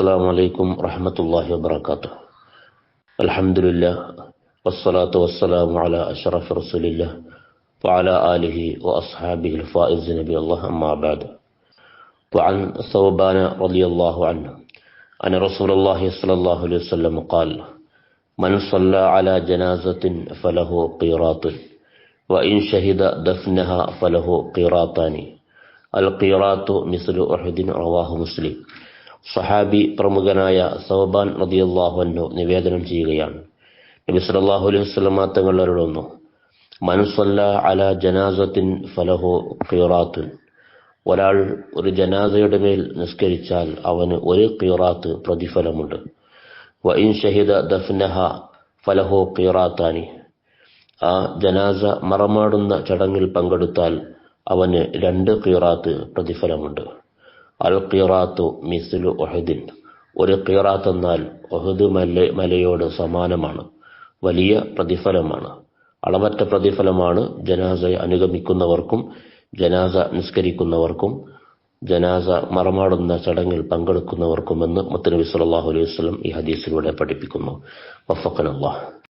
السلام عليكم ورحمة الله وبركاته. الحمد لله والصلاة والسلام على أشرف رسول الله وعلى آله وأصحابه الفائز نبي الله أما بعد. وعن ثوبان رضي الله عنه. أن رسول الله صلى الله عليه وسلم قال من صلى على جنازة فله قيراط وإن شهد دفنها فله قيراطان. القيراط مثل أحد رواه مسلم. സഹാബി പ്രമുഖനായ സൗബാൻ റതിയല്ലാഹു അന്നു നിവേദനം ചെയ്യുകയാണ്. നബി സല്ലല്ലാഹു അലൈഹി വസല്ലമ തങ്ങൾ അരുളുന്നു മൻസല്ല അല ജനാസത്തിൻ ഫലഹു ഖിറാത്തുൻ ഒരാൾ ഒരു ജനാസയുടെ മേൽ നിസ്കരിച്ചാൽ അവന് ഒരു ഖിറാത്ത് പ്രതിഫലമുണ്ട്. വ ഇൻ ഷഹിദ ദഫ്നഹ ഫലഹു ഖിറാത്താനി. ആ ജനാസ മറമാടുന്ന ചടങ്ങിൽ പങ്കെടുത്താൽ അവന് രണ്ട് ഖിറാത്ത് പ്രതിഫലമുണ്ട്. അൽ ഖിറാത്തു മിസ്ലു ഒഹദിൻ ഒരു ഖിറാത്ത് എന്നാൽ ഒഹദ് മല മലയോട് സമാനമാണ്. വലിയ പ്രതിഫലമാണ്. അളവറ്റ പ്രതിഫലമാണ് ജനാസയെ അനുഗമിക്കുന്നവർക്കും ജനാസ നിസ്കരിക്കുന്നവർക്കും ജനാസ മറമാടുന്ന ചടങ്ങിൽ പങ്കെടുക്കുന്നവർക്കുമെന്ന് മുത്തനബി സല്ലല്ലാഹു അലൈഹി വസ്ലം ഈ ഹദീസിലൂടെ പഠിപ്പിക്കുന്നു. വഫഖനല്ലാഹ്